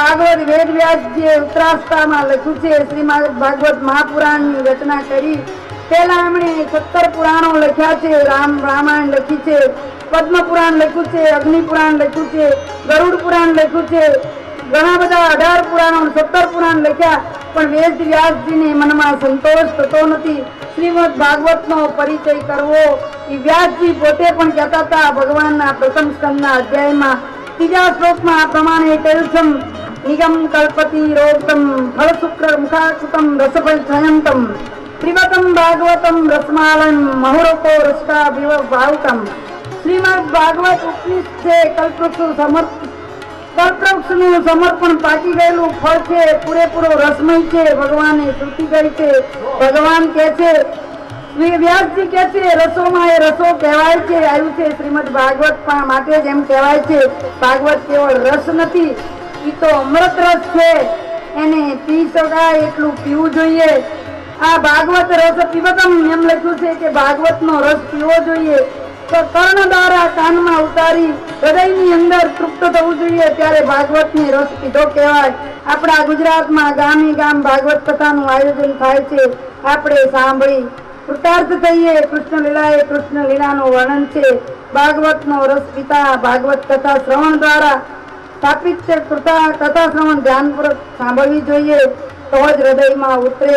ભાગવત વેદ વ્યાસજી ઉત્તરાસ્થામાં લખ્યું છે, શ્રીમદ ભાગવત મહાપુરાણની રચના કરી, પહેલા એમણે સત્તર પુરાણો લખ્યા છે, રામ, રામાયણ લખી છે પદ્મ પુરાણ લખ્યું છે અગ્નિ પુરાણ લખ્યું છે ગરુડ પુરાણ લખ્યું છે, ઘણા બધા અઢાર પુરાણો, સત્તર પુરાણ લખ્યા, પણ વેદ વ્યાસજીને મનમાં સંતોષ થતો નથી. શ્રીમદ ભાગવતનો પરિચય કરવો એ વ્યાસજી પોતે પણ કહેતા હતા, ભગવાનના પ્રથમ સ્કંદના અધ્યાયમાં. ત્રીજા શ્લોકમાં આ પ્રમાણે કહ્યું છે નિગમ કલ્પતિ રોગતમ ફળ શુક્ર મુખાકૃતમ રસફળ છયંતમ ભાગવતમ રસમાલન મહુરકો રસતા વિવ ભાવતમ શ્રીમદ ભાગવત ઉપનિષદ કલ્પવૃક્ષ સમર્પ કલ્પવૃક્ષનું સમર્પણ પાકી ગયેલું ફળ છે, પૂરેપૂરો રસમય છે, ભગવાને શ્રુતિ કરી છે, ભગવાન કે છે, શ્રી વ્યાસજી કે છે, રસોમાં એ રસો કહેવાય છે, આવ્યું છે શ્રીમદ ભાગવત માટે જ એમ કહેવાય છે, ભાગવત કેવળ રસ નથી ઈ તો અમૃત રસ છે. એને પી શકાય એટલું પીવું જોઈએ. આ ભાગવત રસ પીવતમ એમ લખ્યું છે કે ભાગવતનો રસ પીવો જોઈએ. તો કર્ણ દ્વારા કાનમાં ઉતારી હૃદયની અંદર તૃપ્ત થવું જોઈએ ત્યારે ભાગવતની રસ પીધો કહેવાય. આપણા ગુજરાતમાં ગામે ગામ ભાગવત કથાનું આયોજન થાય છે. આપણે સાંભળી. કૃતાર્થ થઈએ, કૃષ્ણ લીલા એ કૃષ્ણ લીલાનું વર્ણન છે. ભાગવતનો રસ પિતા ભાગવત કથા શ્રવણ દ્વારા સ્થાપિત છે કૃતા કથા શ્રવણ ધ્યાનપૂર્વક સાંભળવી જોઈએ તો જ હૃદયમાં ઉતરે